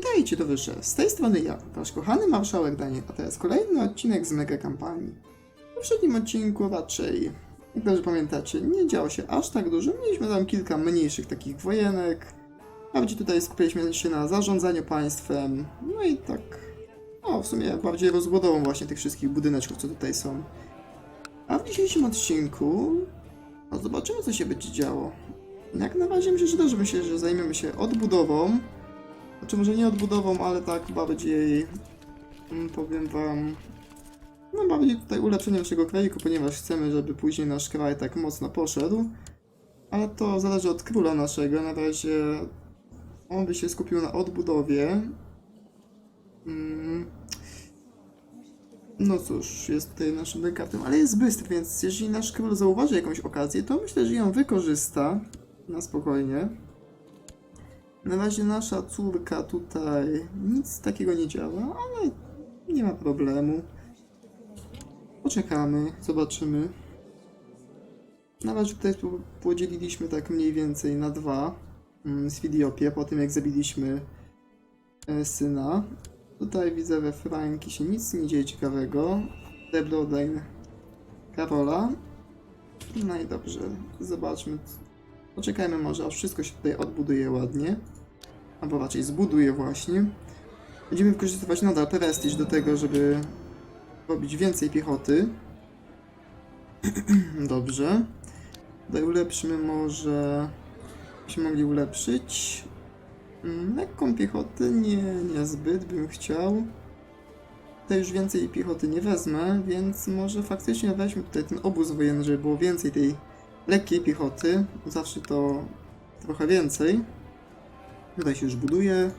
Witajcie towarzysze, z tej strony ja, wasz kochany marszałek Daniel, a teraz kolejny odcinek z mega kampanii. W poprzednim odcinku raczej, jak dobrze pamiętacie, nie działo się aż tak dużo, mieliśmy tam kilka mniejszych takich wojenek, a gdzie tutaj skupiliśmy się na zarządzaniu państwem, no i tak, no w sumie bardziej rozbudową właśnie tych wszystkich budyneczków, co tutaj są. A w dzisiejszym odcinku, no zobaczymy co się będzie działo. Jak na razie myślę, że dobrze myślę, że zajmiemy się odbudową, znaczy może nie odbudową, ale tak bardziej mm, powiem wam no bardziej tutaj ulepszeniem naszego krajiku, ponieważ chcemy, żeby później nasz kraj tak mocno poszedł. Ale to zależy od króla naszego. Na razie on by się skupił na odbudowie. Mm. No cóż, jest tutaj naszym dekartem, ale jest bystry, więc jeżeli nasz król zauważy jakąś okazję, to myślę, że ją wykorzysta na spokojnie. Na razie nasza córka tutaj nic takiego nie działa, ale nie ma problemu. Poczekamy, zobaczymy. Na razie tutaj po- podzieliliśmy tak mniej więcej na dwa mm, z po tym jak zabiliśmy e, syna. Tutaj widzę we Franki się nic nie dzieje ciekawego. The Bloodline Karola. No i dobrze, zobaczmy. Poczekajmy może, aż wszystko się tutaj odbuduje ładnie. Albo raczej zbuduje właśnie. Będziemy wykorzystywać nadal prestiż do tego, żeby robić więcej piechoty. Dobrze. Tutaj ulepszymy może... Byśmy mogli ulepszyć. Mm, Lekką piechotę nie, niezbyt bym chciał. Tutaj już więcej piechoty nie wezmę, więc może faktycznie weźmy tutaj ten obóz wojenny, żeby było więcej tej lekkiej piechoty. Zawsze to trochę więcej. Tutaj się już buduje.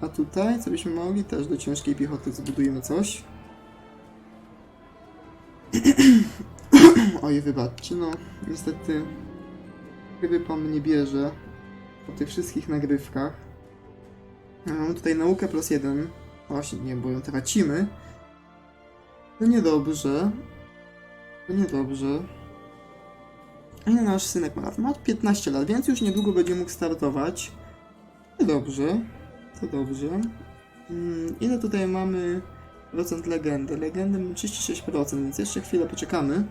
A tutaj, co byśmy mogli? Też do ciężkiej piechoty zbudujemy coś. Oj, wybaczcie, no niestety gry po mnie bierze po tych wszystkich nagrywkach. Mamy tutaj naukę plus jeden. Właśnie, nie, bo ją tracimy. To niedobrze. To niedobrze. Ile nasz synek ma lat? Ma 15 lat, więc już niedługo będzie mógł startować. To dobrze. To dobrze. Mm, ile tutaj mamy procent legendy? Legendy mamy 36%, więc jeszcze chwilę poczekamy.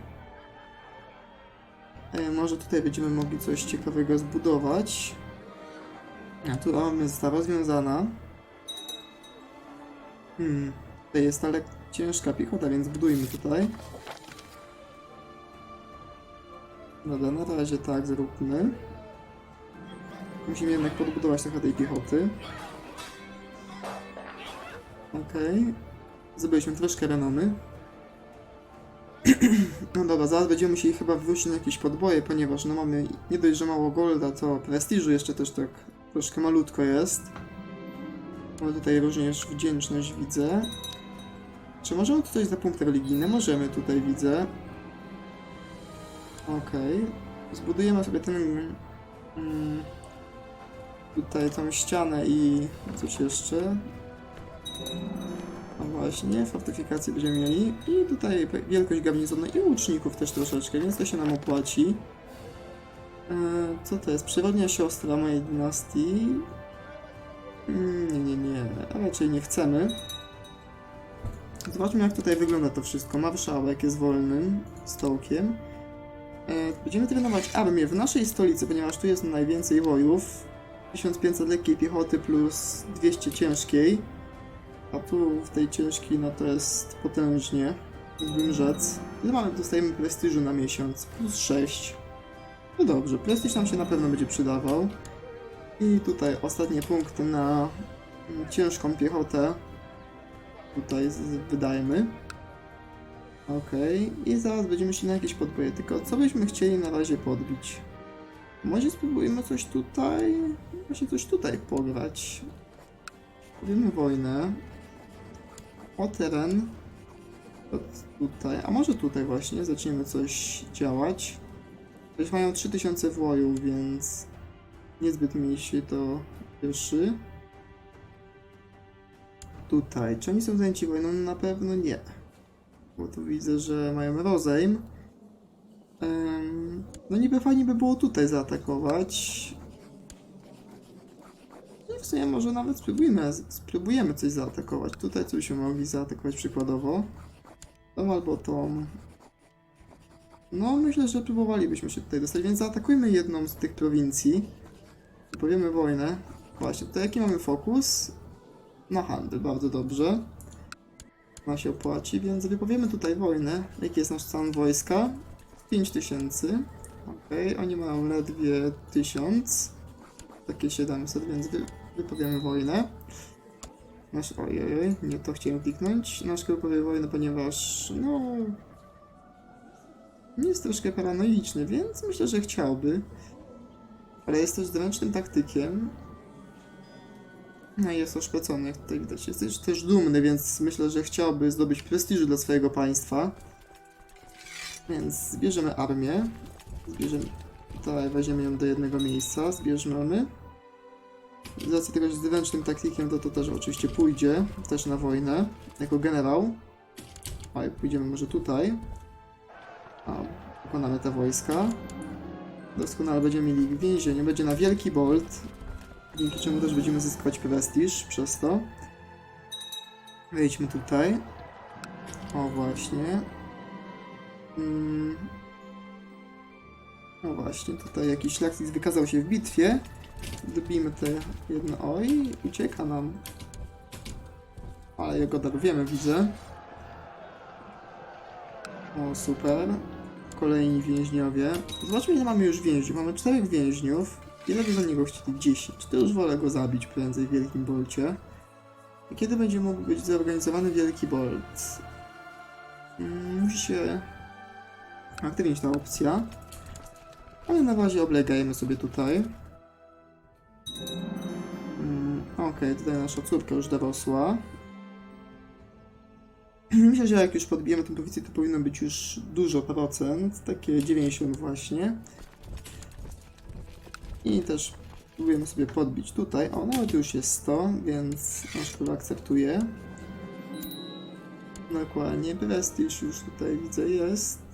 E, może tutaj będziemy mogli coś ciekawego zbudować. A tu mamy została rozwiązana. Hmm. Tutaj jest ale ciężka piechota, więc budujmy tutaj. Dobra, na razie tak zróbmy. Musimy jednak podbudować trochę tej piechoty. Okej. Zdobyliśmy troszkę renomy. No dobra, zaraz będziemy musieli chyba wrócić na jakieś podboje, ponieważ no mamy nie dość, że mało golda, to prestiżu jeszcze też tak troszkę malutko jest. Ale tutaj również wdzięczność widzę. Czy możemy tu coś za punkty religijne? Możemy tutaj, widzę. Okej. Zbudujemy sobie ten... Mm, tutaj tą ścianę i coś jeszcze. No właśnie, fortyfikacje będziemy mieli. I tutaj wielkość garnizonu i łuczników też troszeczkę, więc to się nam opłaci. E, co to jest? Przyrodnia siostra mojej dynastii. Mm, Nie, nie, nie. A raczej nie chcemy. Zobaczmy jak tutaj wygląda to wszystko. Marszałek jest wolnym stołkiem. E, Będziemy trenować armię w naszej stolicy, ponieważ tu jest najwięcej wojów. 1500 lekkiej piechoty plus 200 ciężkiej. A tu w tej ciężkiej no to jest potężnie, mógłbym rzec. Ile mamy, dostajemy prestiżu na miesiąc? Plus 6. No dobrze, prestiż nam się na pewno będzie przydawał. I tutaj ostatnie punkty na mm, ciężką piechotę. Tutaj wydajemy. Okej, i zaraz będziemy szli na jakieś podboje. Tylko co byśmy chcieli na razie podbić? Może spróbujemy coś tutaj. Właśnie coś tutaj pograć. Robimy wojnę. O teren. Tutaj. A może tutaj właśnie zaczniemy coś działać. Już mają 3000 wojów, więc niezbyt mi się to cieszy. Tutaj. Czy oni są zajęci wojną? Na pewno nie. Bo tu widzę, że mają rozejm. Em, no niby fajnie by było tutaj zaatakować. I w sumie może nawet spróbujmy, spróbujemy coś zaatakować. Tutaj coś się mogli zaatakować przykładowo. Tą albo tą. No, myślę, że próbowalibyśmy się tutaj dostać, więc zaatakujmy jedną z tych prowincji. Powiemy wojnę. Właśnie, tutaj jaki mamy fokus? Na handel, bardzo dobrze. Ma się opłaci, więc wypowiemy tutaj wojnę. Jaki jest nasz stan wojska? 5000. Okej, oni mają ledwie 1000. Takie 700, więc wy, wypowiemy wojnę. Nasz, ojej, nie to chciałem kliknąć. Nasz kraj powie wojnę, ponieważ, no... Jest troszkę paranoiczny, więc myślę, że chciałby. Ale jest też zręcznym taktykiem. No i jest oszpecony, jak tutaj widać. Jest też, też dumny, więc myślę, że chciałby zdobyć prestiżu dla swojego państwa. Więc zbierzemy armię. Zbierzemy. Tutaj weźmiemy ją do jednego miejsca. Zbierzemy. Z racji tego, że jest zręcznym taktykiem, to to też oczywiście pójdzie. Też na wojnę. Jako generał. Oj, pójdziemy może tutaj. A, pokonamy te wojska. Doskonale będziemy mieli więzienie. Będzie na Wielki Bolt. Dzięki czemu też będziemy zyskiwać prestiż przez to. Wejdźmy tutaj. O właśnie. Mm. No właśnie, tutaj jakiś szlachcic wykazał się w bitwie. Dobijmy te jedno. Oj, ucieka nam. Ale jego darujemy, widzę. O, super. Kolejni więźniowie. Zobaczmy, ile mamy już więźniów. Mamy czterech więźniów. Ile by za niego chcieli? 10. To już wolę go zabić prędzej w Wielkim Bolcie. I kiedy będzie mógł być zorganizowany Wielki Bolt? Mm, Musi się aktywnić ta opcja. Ale na razie oblegajmy sobie tutaj. Mm, Okej, tutaj nasza córka już dorosła. Myślę, że jak już podbijemy tę prowicję, to powinno być już dużo procent, takie 90 właśnie. I też próbujemy sobie podbić tutaj. O, nawet już jest 100, więc nasz król akceptuje. Dokładnie, prestiż już tutaj widzę jest.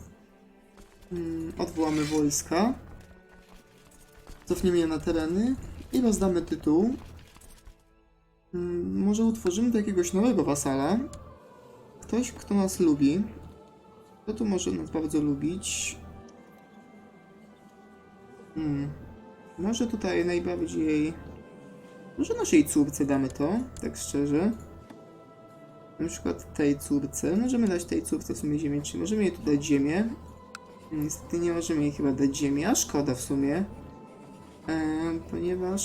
Mm, Odwołamy wojska. Cofniemy je na tereny i rozdamy tytuł. Mm, Może utworzymy do jakiegoś nowego wasala. Ktoś, kto nas lubi. Kto tu może nas bardzo lubić? Hmm. Może tutaj najbardziej... Może naszej córce damy to, tak szczerze. Na przykład tej córce. Możemy dać tej córce w sumie ziemię, czy możemy jej tu dać ziemię? Niestety nie możemy jej chyba dać ziemię, a szkoda w sumie. E, ponieważ...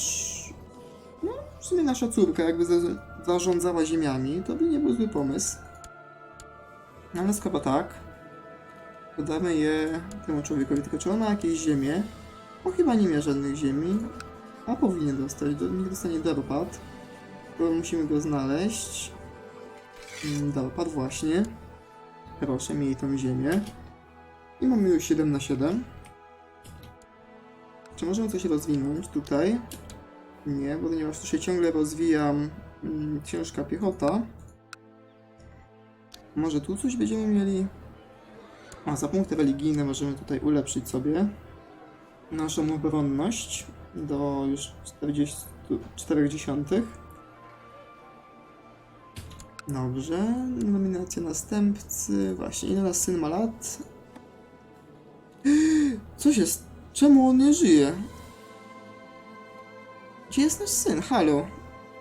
No, w sumie nasza córka jakby za- zarządzała ziemiami, to by nie był zły pomysł. No ale skoro tak, to damy je temu człowiekowi. Tylko czy on ma jakieś ziemię? Bo chyba nie ma żadnych ziemi. A powinien dostać. Do, niech dostanie dorpad. Tylko musimy go znaleźć. Mm, Dorpad właśnie. Proszę, miej tą ziemię. I mamy już 7 na 7. Czy możemy coś rozwinąć tutaj? Nie, bo ponieważ tu się ciągle rozwijam mm, ciężka piechota. Może tu coś będziemy mieli? A, za punkty religijne możemy tutaj ulepszyć sobie naszą obronność do już 40, 40. Dobrze, nominacja następcy. Właśnie, ile nasz syn ma lat? Co się... Czemu on nie żyje? Gdzie jest nasz syn? Halo?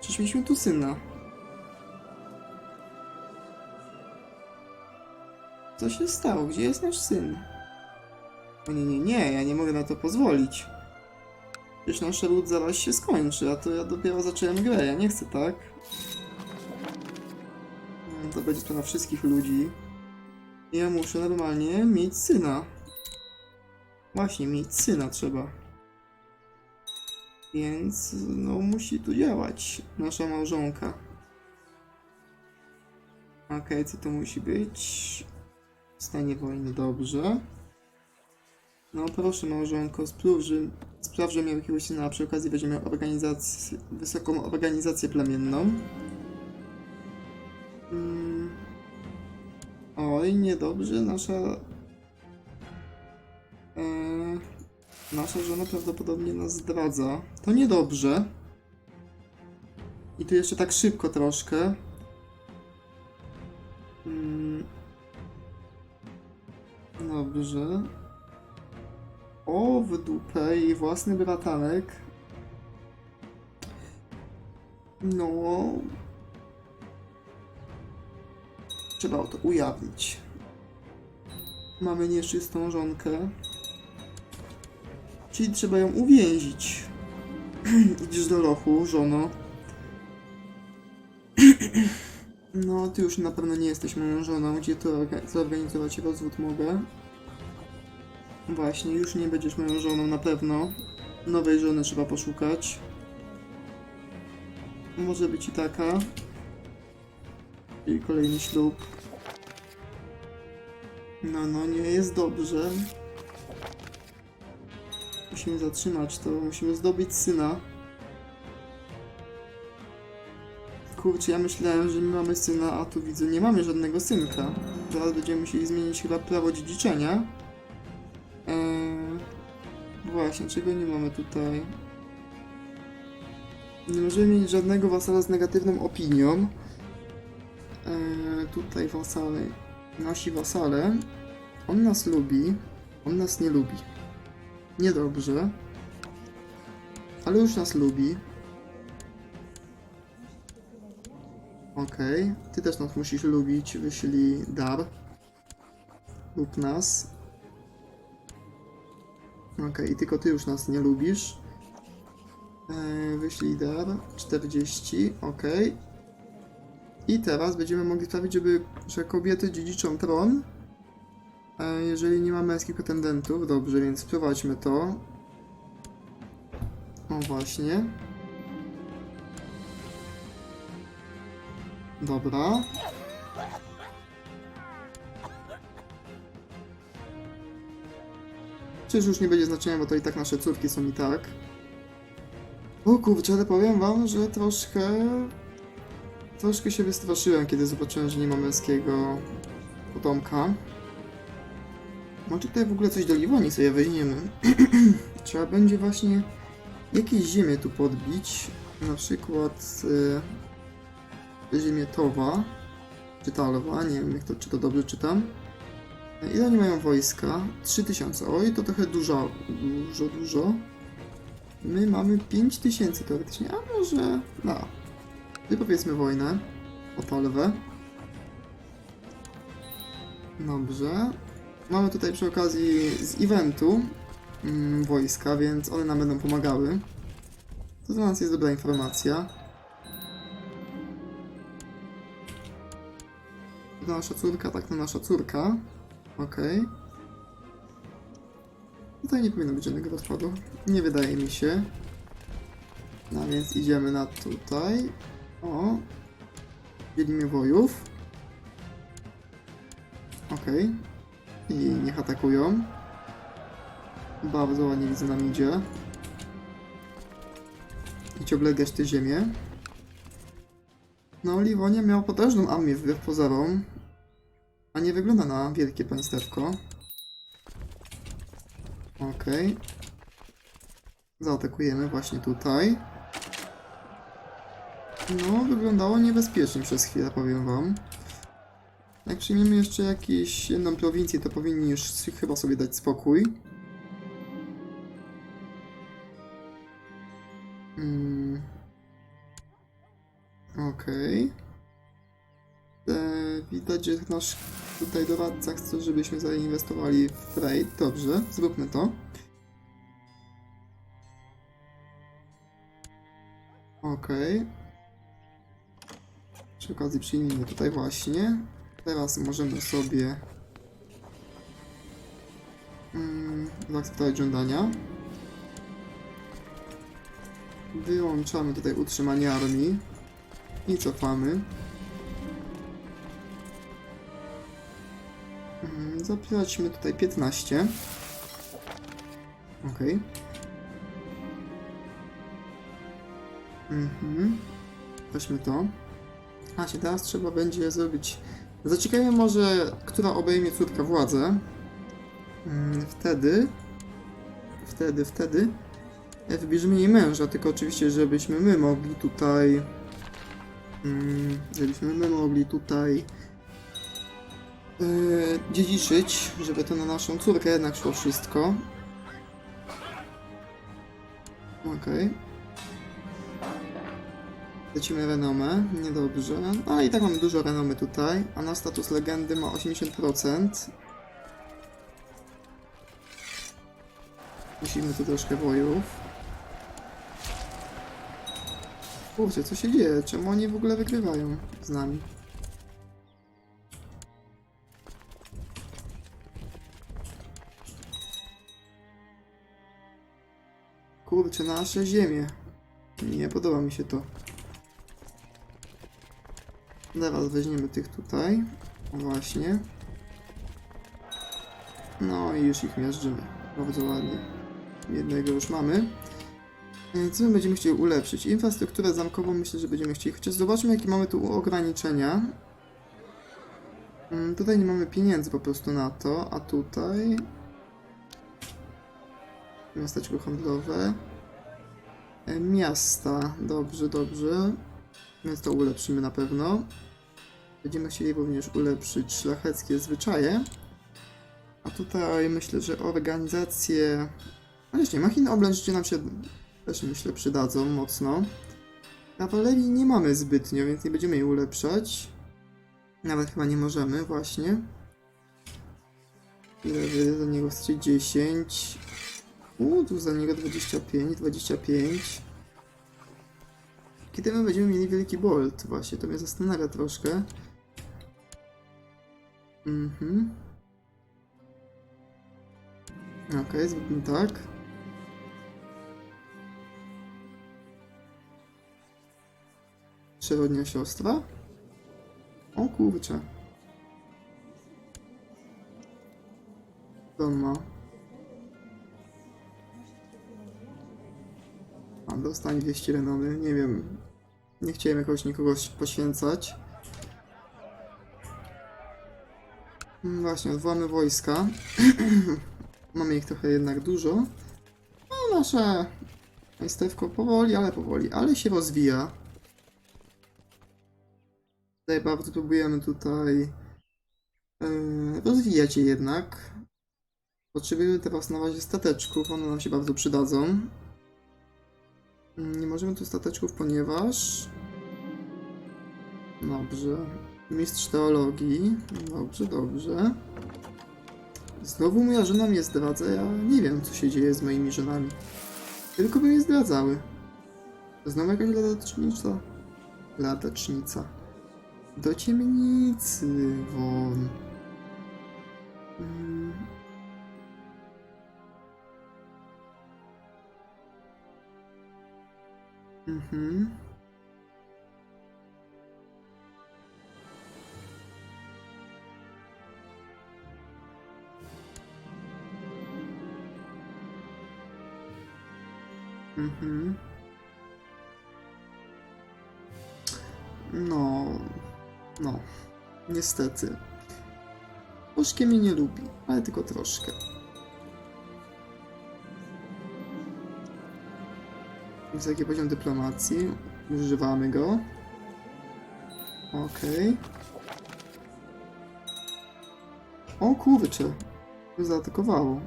Przecież mieliśmy tu syna. Co się stało? Gdzie jest nasz syn? O nie, nie, nie, ja nie mogę na to pozwolić. Przecież nasz ród zaraz się skończy, a to ja dopiero zacząłem grę, ja nie chcę tak. No, To będzie sprawa wszystkich ludzi. Ja muszę normalnie mieć syna. Właśnie, mieć syna trzeba. Więc, no, musi tu działać nasza małżonka. Okej, co to musi być? W stanie wojny, dobrze. No proszę małżonko, sprawdź, że, sprawdź, że miał jakiegoś syna, a przy okazji weźmiemy organizację, wysoką organizację plemienną. Mm. Oj, niedobrze, nasza... nasza żona prawdopodobnie nas zdradza. To niedobrze. I tu jeszcze tak szybko troszkę. Mm. Dobrze. O, w dupę jej własny bratanek. No. Trzeba to ujawnić. Mamy nieczystą żonkę. Czyli trzeba ją uwięzić. Idziesz do lochu, żono. No, ty już na pewno nie jesteś moją żoną. Gdzie to orga- zorganizować rozwód mogę? Właśnie, już nie będziesz moją żoną na pewno. Nowej żony trzeba poszukać. Może być i taka. I kolejny ślub. No, no, nie jest dobrze. Musimy zatrzymać to, musimy zdobyć syna. Kurczę, ja myślałem, że my mamy syna, a tu widzę, nie mamy żadnego synka. Teraz będziemy musieli zmienić chyba prawo dziedziczenia. Eee, właśnie, czego nie mamy tutaj? Nie możemy mieć żadnego wasala z negatywną opinią. Eee, tutaj wasale, nasi wasale. On nas lubi, on nas nie lubi. Niedobrze. Ale już nas lubi. Okej, ty też nas musisz lubić, wyślij dar. Lub nas. Okej, tylko ty już nas nie lubisz. Eee, wyślij dar. 40, okej. I teraz będziemy mogli sprawić, żeby, że kobiety dziedziczą tron. E, jeżeli nie ma męskich pretendentów, dobrze, więc wprowadźmy to. O właśnie. Dobra. Czyż już nie będzie znaczenia, bo to i tak nasze córki są i tak. O kurczę, ale powiem wam, że troszkę... Troszkę się wystraszyłem, kiedy zobaczyłem, że nie ma męskiego potomka. Może tutaj w ogóle coś do Liwoni sobie weźmiemy. Trzeba będzie właśnie jakieś ziemię tu podbić. Na przykład y, ziemię Towa. Czy Talwa, nie wiem jak to, czy to dobrze czytam. Ile oni mają wojska? 3000. Oj, to trochę dużo, dużo, dużo. My mamy 5000 teoretycznie, a może... No. Wypowiedzmy wojnę o Talwę. Dobrze. Mamy tutaj przy okazji z eventu mm, wojska, więc one nam będą pomagały. To dla nas jest dobra informacja. To nasza córka, tak, to nasza córka. Okej. Tutaj nie powinno być żadnego rozpadu. Nie wydaje mi się. No więc idziemy na tutaj. O. Dzielimy wojów. Okej. I niech atakują. Bardzo ładnie widzę nam idzie. Idź oblegać tę ziemię. No, Liwonia miała potężną armię wbrew pozorom. A nie wygląda na wielkie państewko. Okej. Zaatakujemy właśnie tutaj. No, wyglądało niebezpiecznie przez chwilę, powiem wam. Jak przyjmiemy jeszcze jakąś jedną prowincję, to powinni już chyba sobie dać spokój. Mm. Okej. E, Widać, że nasz tutaj doradca chce, żebyśmy zainwestowali w trade. Dobrze, zróbmy to. Okej. Przy okazji przyjmijmy tutaj właśnie. Teraz możemy sobie mm, zaakceptować żądania. Wyłączamy tutaj utrzymanie armii i cofamy. Mm, Zapisaćmy tutaj 15. Ok. Mhm. Weźmy to. A się teraz trzeba będzie zrobić. Zaciekawię może, która obejmie córka władzę. Mm, Wtedy. Wtedy, wtedy. e, Wybierzemy jej męża, tylko oczywiście, żebyśmy my mogli tutaj Mm, żebyśmy my mogli tutaj yy, dziedziczyć, żeby to na naszą córkę jednak szło wszystko. Okej. Lecimy renomę, niedobrze. A i tak mamy dużo renomy tutaj, a na status legendy ma 80%. Musimy tu troszkę bojów. Kurczę, co się dzieje? Czemu oni w ogóle wygrywają z nami? Kurczę, nasze ziemie. Nie podoba mi się to. Teraz weźmiemy tych tutaj. Właśnie. No i już ich miażdżymy. Bardzo ładnie. Jednego już mamy. Co my będziemy chcieli ulepszyć? Infrastrukturę zamkową myślę, że będziemy chcieli. Chociaż zobaczmy, jakie mamy tu ograniczenia. Mm, Tutaj nie mamy pieniędzy po prostu na to, a tutaj... Miasteczko handlowe. E, Miasta. Dobrze, dobrze. Więc to ulepszymy na pewno. Będziemy chcieli również ulepszyć szlacheckie zwyczaje. A tutaj myślę, że organizacje... No właśnie, machiny oblężcie nam się też myślę przydadzą mocno. Kawalerii nie mamy zbytnio, więc nie będziemy jej ulepszać. Nawet chyba nie możemy, właśnie. Ile wy za niego chcecie? 10. Uuu, tu za niego 25, 25. Kiedy my będziemy mieli wielki bolt? Właśnie, to mnie zastanawia troszkę. Mhm. Okej, zróbmy tak. Przyrodnia siostra? O kurczę. Co on ma? A, dostań 200 renomy, nie wiem. Nie chciałem jakoś nikogo poświęcać. Mm, Właśnie, odwołamy wojska. Mamy ich trochę jednak dużo. No, nasze państewko powoli, ale powoli, ale się rozwija. Tutaj bardzo próbujemy tutaj yy, rozwijać je jednak. Potrzebujemy teraz na razie stateczków, one nam się bardzo przydadzą. Mm, Nie możemy tu stateczków, ponieważ... Dobrze. Mistrz teologii. Dobrze, dobrze. Znowu moja żona mnie zdradza, ja nie wiem co się dzieje z moimi żonami. Tylko by mnie zdradzały. Znowu jakaś latecznica. Latecznica. Do ciemnicy, won. Mm. Mhm. Mhm. No, no, niestety. Troszkę mnie nie lubi, ale tylko troszkę. Wysoki poziom dyplomacji. Używamy go. Okej. O kurczę. Zaatakowało.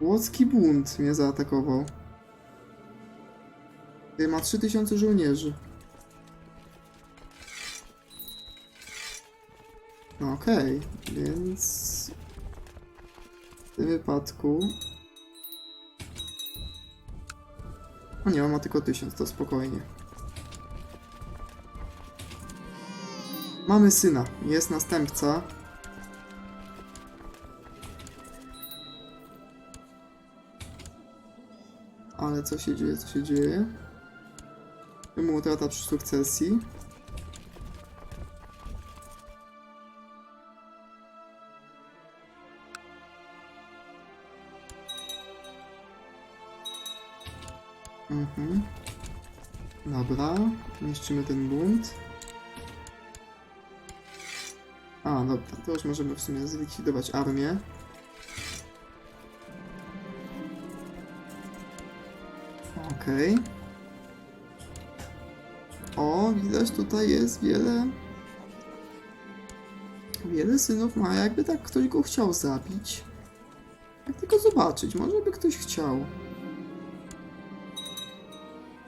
Łocki bunt mnie zaatakował. Ma 3000 żołnierzy. No Okej, więc w tym wypadku. O nie, ma tylko 1000, to spokojnie. Mamy syna, jest następca. Ale co się dzieje, co się dzieje? Mu utrata przy sukcesji. Mhm. Dobra, niszczymy ten bunt. A, dobra, to już możemy w sumie zlikwidować armię. Okej. O, widać tutaj jest wiele... Wiele synów ma, jakby tak ktoś go chciał zabić. Jak tylko zobaczyć, może by ktoś chciał.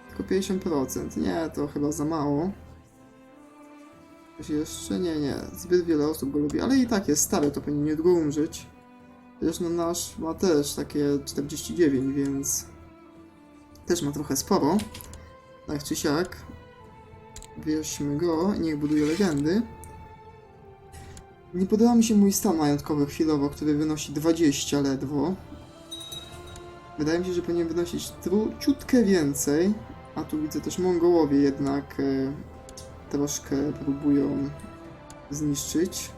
Tylko 50%. Nie, to chyba za mało. Coś jeszcze? Nie, nie. Zbyt wiele osób go lubi, ale i tak jest stary, to powinien niedługo umrzeć. No nasz ma też takie 49, więc też ma trochę sporo. Tak czy siak. Wierzmy go, niech buduje legendy. Nie podoba mi się mój stan majątkowy chwilowo, który wynosi 20 ledwo. Wydaje mi się, że powinien wynosić ciutkę więcej. A tu widzę też Mongołowie jednak e, troszkę próbują zniszczyć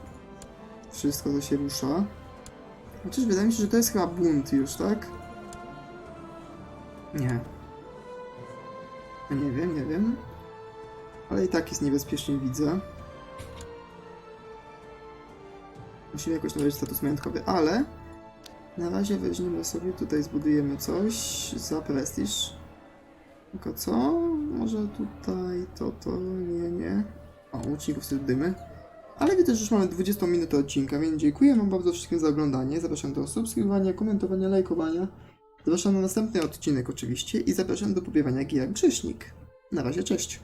wszystko, co się rusza. Chociaż wydaje mi się, że to jest chyba bunt już, tak? Nie. Nie wiem, nie wiem. Ale i tak jest niebezpiecznie, widzę. Musimy jakoś nawiązać status majątkowy, ale na razie weźmiemy sobie tutaj, zbudujemy coś za prestiż. Tylko co? Może tutaj to, to, nie, nie. O, łuczników sobie dymy. Ale widzę, że już mamy 20 minutę odcinka, więc dziękuję wam bardzo wszystkim za oglądanie. Zapraszam do subskrybowania, komentowania, lajkowania. Zapraszam na następny odcinek oczywiście i zapraszam do pobierania gier Grześnik. Na razie, cześć.